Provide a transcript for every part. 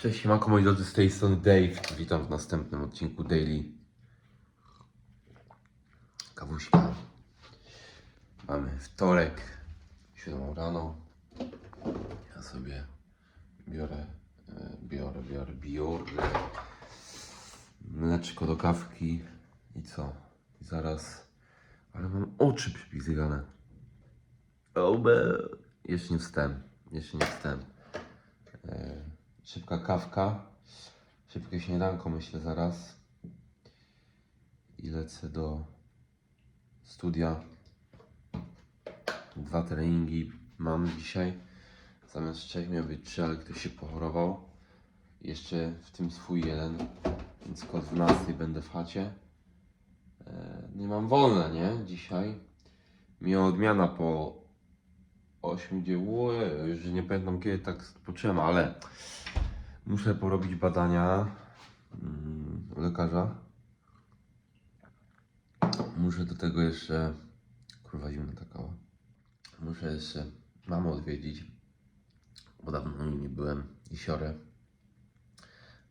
Cześć, siemanko moi drodzy, z tej strony Dave. Witam w następnym odcinku Daily. Kawuśka. Mamy wtorek, 7 rano. Ja sobie biorę, e, biorę, biorę, biorę mleczko do kawki i co? I zaraz, ale mam oczy przypizgane. Obe. Jeszcze nie wstałem, jeszcze nie wstałem. Szybka kawka, szybkie śniadanko myślę zaraz i lecę do studia. Dwa treningi mam dzisiaj. Zamiast trzech miał być trzy, ale ktoś się pochorował. Jeszcze w tym swój jeden, więc koło 12 będę w chacie. E, Nie mam wolne, nie? Dzisiaj. Miała odmiana po 8 dzieło, już nie pamiętam kiedy tak spocząłem, ale muszę porobić badania mm, u lekarza. Muszę do tego jeszcze, kurwa zimna ta kawa. Muszę jeszcze mamę odwiedzić, bo dawno nie byłem i siorę.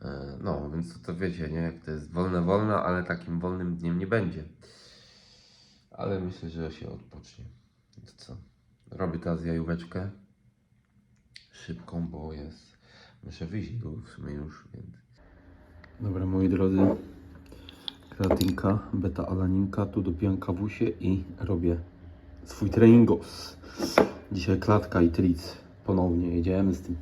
E, No, więc to, to wiecie, nie? Jak to jest wolne, wolne, ale takim wolnym dniem nie będzie. Ale myślę, że się odpocznie. To co? Robię teraz jajóweczkę. Szybką, bo jest. Muszę wyjść bo w sumie już, więc. Dobra, moi drodzy. Kreatynka, beta-alaninka. Tu dopijam kawusie i robię swój treningos. Dzisiaj klatka i tric. Ponownie jedziemy z tym.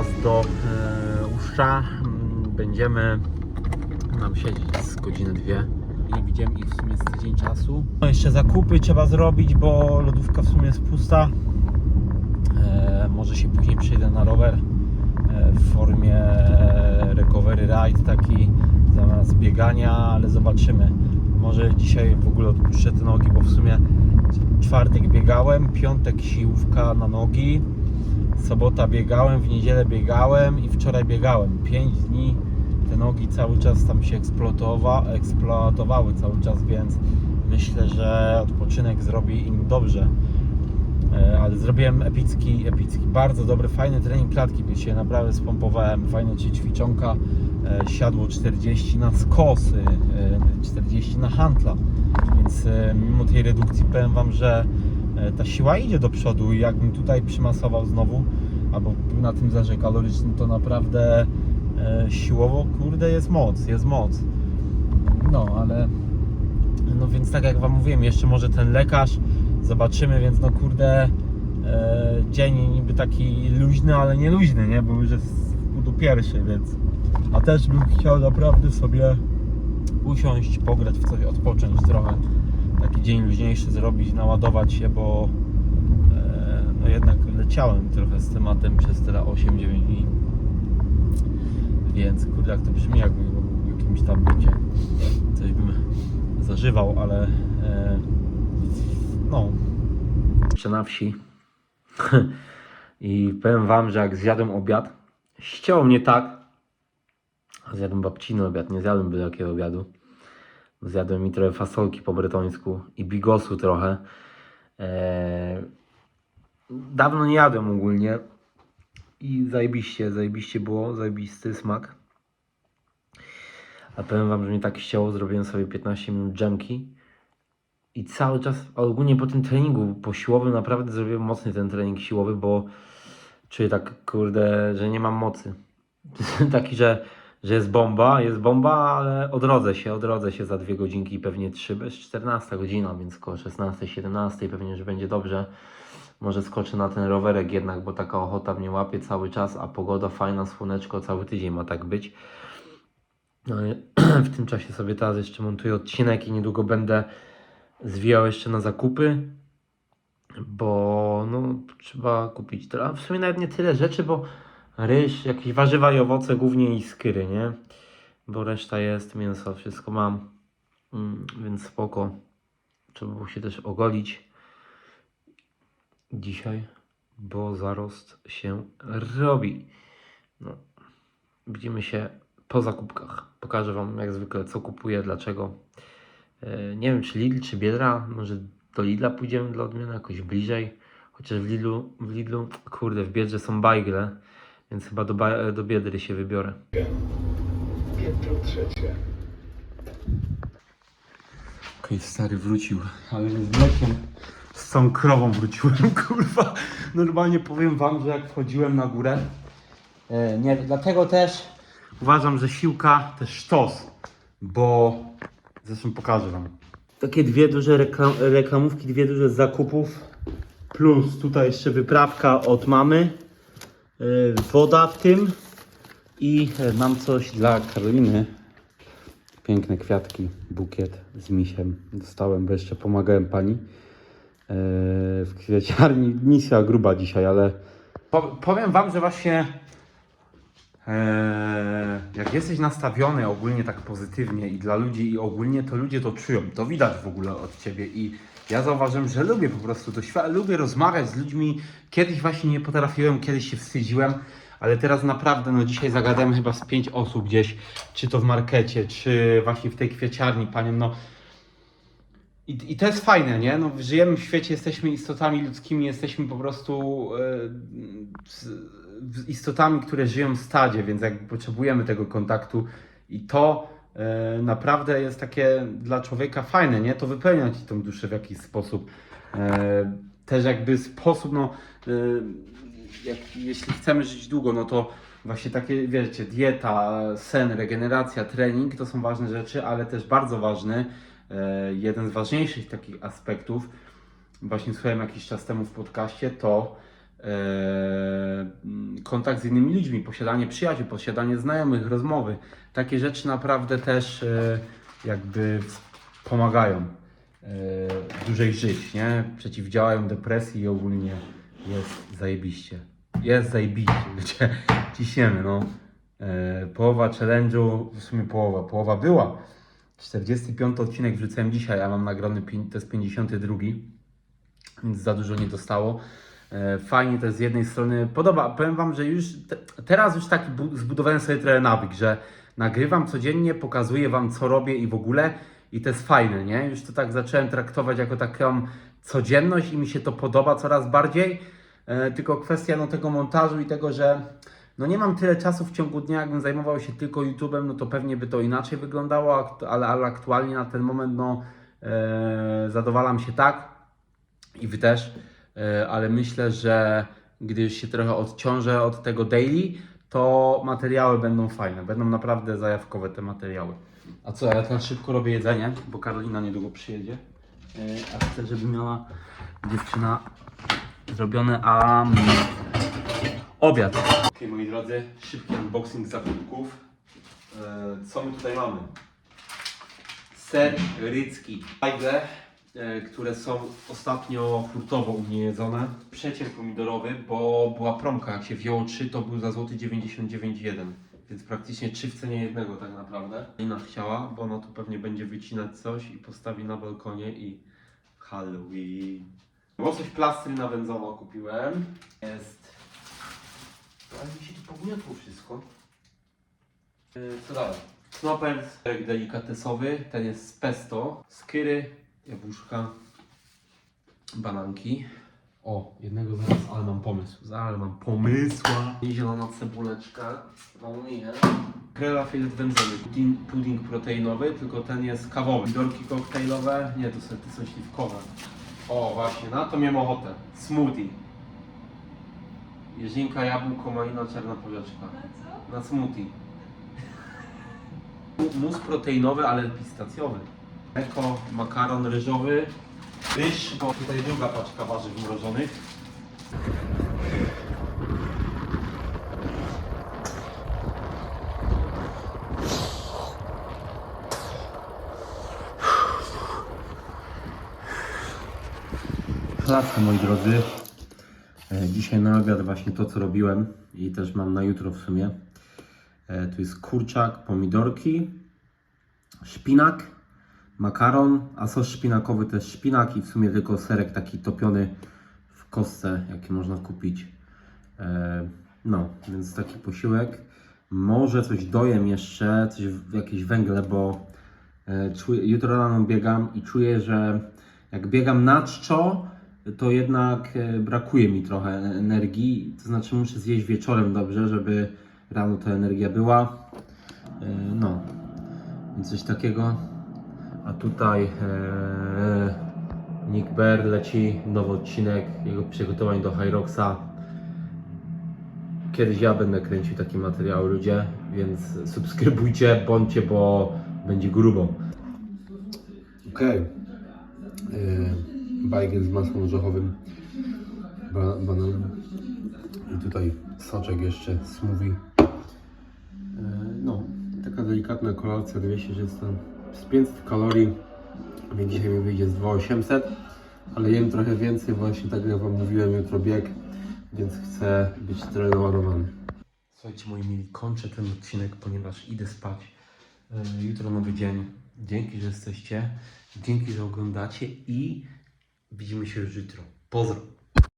Teraz do e, Uszcza. Będziemy nam siedzieć z godziny dwie. Nie widziałem ich w sumie z tydzień czasu. No, jeszcze zakupy trzeba zrobić, bo lodówka w sumie jest pusta. E, może się później przejdę na rower e, w formie recovery ride taki zamiast biegania, ale zobaczymy. Może dzisiaj w ogóle odpuszczę te nogi, bo w sumie czwartek biegałem, piątek siłówka na nogi, sobota biegałem, w niedzielę biegałem i wczoraj biegałem. 5 dni te nogi cały czas tam się eksploatowa, eksploatowały cały czas, więc myślę, że odpoczynek zrobi im dobrze. E, Ale zrobiłem epicki, epicki, bardzo dobry, fajny trening klatki, by się naprawdę spompowałem, fajne ci ćwiczonka, e, siadło 40 na skosy, e, 40 na hantla, więc e, mimo tej redukcji powiem Wam, że e, ta siła idzie do przodu i jakbym tutaj przymasował znowu, albo na tym zarze kalorycznym, to naprawdę e, siłowo, kurde, jest moc, jest moc. No, ale no więc tak jak Wam mówiłem, jeszcze może ten lekarz, zobaczymy, więc no kurde, e, dzień niby taki luźny, ale nie luźny, nie, bo już jest w pół do pierwszej, więc a też bym chciał naprawdę sobie usiąść, pograć w coś, odpocząć trochę, taki dzień luźniejszy zrobić, naładować się, bo e, no jednak leciałem trochę z tematem przez te 8-9 dni, więc kurde, jak to brzmi, jakby w jakimś tam bycie coś bym zażywał, ale e, no, jeszcze na wsi. I powiem wam, że jak zjadłem obiad, ścięło mnie tak. Zjadłem babciny obiad, nie zjadłem byle jakiego obiadu. Zjadłem mi trochę fasolki po bretońsku i bigosu trochę. Eee, dawno nie jadłem ogólnie. I zajebiście, zajebiście było, zajebisty smak. A powiem wam, że mnie tak ścięło, zrobiłem sobie 15 minut dżemki. I cały czas, ogólnie po tym treningu, po siłowym, naprawdę zrobiłem mocny ten trening siłowy, bo czuję tak, kurde, że nie mam mocy. Taki, że, że jest bomba, jest bomba, ale odrodzę się, odrodzę się za dwie godzinki, pewnie trzy, bez 14 godzina, więc koło 16, 17 pewnie, że będzie dobrze. Może skoczę na ten rowerek jednak, bo taka ochota mnie łapie cały czas, a pogoda fajna, słoneczko, cały tydzień ma tak być. No w tym czasie sobie teraz jeszcze montuję odcinek i niedługo będę zwijał jeszcze na zakupy, bo no, trzeba kupić. w sumie nawet nie tyle rzeczy, bo ryż, jakieś warzywa i owoce, głównie i skóry, nie? Bo reszta jest, mięso, wszystko mam, mm, więc spoko. Trzeba było się też ogolić dzisiaj, bo zarost się robi. No, widzimy się po zakupkach. Pokażę Wam jak zwykle co kupuję, dlaczego. E, Nie wiem czy Lidl czy Biedra, może do Lidla pójdziemy dla odmiany jakoś bliżej. Chociaż w Lidlu, w Lidlu kurde, w Biedrze są bajgle, więc chyba do, do Biedry się wybiorę. Piętro trzecie. Okej, stary wrócił, ale z mlekiem, z całą krową wróciłem, kurwa. Normalnie powiem wam, że jak wchodziłem na górę, e, nie, dlatego też uważam, że siłka to sztos, bo zresztą pokażę wam. Takie dwie duże reklam, reklamówki, dwie duże z zakupów, plus tutaj jeszcze wyprawka od mamy, woda w tym i e, mam coś dla Karoliny. Piękne kwiatki, bukiet z misiem dostałem, bo jeszcze pomagałem pani e, w kwieciarni. Misja gruba dzisiaj, ale powiem wam, że właśnie jak jesteś nastawiony ogólnie tak pozytywnie i dla ludzi i ogólnie, to ludzie to czują. To widać w ogóle od ciebie i ja zauważyłem, że lubię po prostu to świat, lubię rozmawiać z ludźmi. Kiedyś właśnie nie potrafiłem, kiedyś się wstydziłem, ale teraz naprawdę, no dzisiaj zagadałem chyba z pięć osób gdzieś, czy to w markecie, czy właśnie w tej kwieciarni, panią, no i, I to jest fajne, nie? No, żyjemy w świecie, jesteśmy istotami ludzkimi, jesteśmy po prostu e, istotami, które żyją w stadzie, więc jakby potrzebujemy tego kontaktu i to e, naprawdę jest takie dla człowieka fajne, nie? To wypełnia ci tą duszę w jakiś sposób. E, też jakby sposób, no, jak, jeśli chcemy żyć długo, no to właśnie takie, wiecie, dieta, sen, regeneracja, trening to są ważne rzeczy, ale też bardzo ważny, jeden z ważniejszych takich aspektów, właśnie słuchałem jakiś czas temu w podcaście, to e, kontakt z innymi ludźmi, posiadanie przyjaciół, posiadanie znajomych, rozmowy. Takie rzeczy naprawdę też e, jakby pomagają e, dłużej żyć, nie? Przeciwdziałają depresji i ogólnie jest zajebiście. Jest zajebiście, wiecie, ciśniemy, no. E, połowa challenge'u, w sumie połowa, połowa była. 45 odcinek wrzucałem dzisiaj, a mam nagrany, to jest 52 więc za dużo nie dostało. E, Fajnie to jest z jednej strony podoba. Powiem Wam, że już te, teraz już taki bu- zbudowałem sobie trochę nawyk, że nagrywam codziennie, pokazuję Wam co robię i w ogóle i to jest fajne, nie? Już to tak zacząłem traktować jako taką codzienność i mi się to podoba coraz bardziej. E, tylko kwestia no, tego montażu i tego, że no nie mam tyle czasu w ciągu dnia, jakbym zajmował się tylko YouTube'em, no to pewnie by to inaczej wyglądało, ale, ale aktualnie na ten moment no e, zadowalam się tak i Wy też, e, ale myślę, że gdy już się trochę odciążę od tego daily, to materiały będą fajne, będą naprawdę zajawkowe te materiały. A co, ja teraz szybko robię jedzenie, bo Karolina niedługo przyjedzie, e, a chcę, żeby miała dziewczyna zrobione a obiad. Ok, moi drodzy, szybki unboxing zakupków. E, co my tutaj mamy? Ser rycki. Fajgle, e, które są ostatnio hurtowo u mnie jedzone. Przecier pomidorowy, bo była promka, jak się wzięło 3, to był za złoty 99,1. Więc praktycznie 3 w cenie jednego tak naprawdę. Nina chciała, bo ona tu pewnie będzie wycinać coś i postawi na balkonie i Halloween. Bo coś plastry na wędzowo kupiłem. Jest... Ale mi się tu pogniotło wszystko. Yy, Co dalej? Knoppers, serek delikatesowy, ten jest z pesto, skyry, jabłuszka, bananki. O, jednego zaraz, ale mam pomysł. Ale mam pomysła. I zielona cebuleczka. Nie. Krela filet wędzony, pudding, pudding proteinowy, tylko ten jest kawowy. Dorki koktajlowe, nie, to są, to są śliwkowe. O, właśnie, na to miałem ochotę. Smoothie. Jeżynka, jabłko, malina, czarna powieczka. Na smoothie. Mus proteinowy, ale pistacjowy. Eko, makaron ryżowy. Ryż, bo tutaj druga paczka warzyw mrożonych. Klatkę moi drodzy. E, Dzisiaj na obiad właśnie to co robiłem i też mam na jutro w sumie. E, Tu jest kurczak, pomidorki, szpinak, makaron, a sos szpinakowy też szpinak i w sumie tylko serek taki topiony w kostce, jaki można kupić. E, No, więc taki posiłek. Może coś dojem jeszcze, coś, jakieś węgle, bo czuję, jutro rano biegam i czuję, że jak biegam na czczo, to jednak e, brakuje mi trochę energii. To znaczy muszę zjeść wieczorem dobrze, żeby rano ta energia była. E, No, coś takiego. A tutaj e, Nick Bear leci nowy odcinek jego przygotowań do Hyroxa. Kiedyś ja będę kręcił takie materiały ludzie, więc subskrybujcie, bądźcie, bo będzie grubo. Okej. Okay. Bajgen z masłem orzechowym, ba bananem i tutaj soczek jeszcze, smoothie. E, No, taka delikatna kolacja, dowie się, że jest tam z 500 kalorii, więc dzisiaj mi wyjdzie z 2800, ale jem trochę więcej, właśnie tak jak Wam mówiłem, jutro bieg, więc chcę być trochę. Słuchajcie, moi mili, kończę ten odcinek, ponieważ idę spać. E, Jutro nowy dzień. Dzięki, że jesteście. Dzięki, że oglądacie i widzimy się już jutro. Pozdro.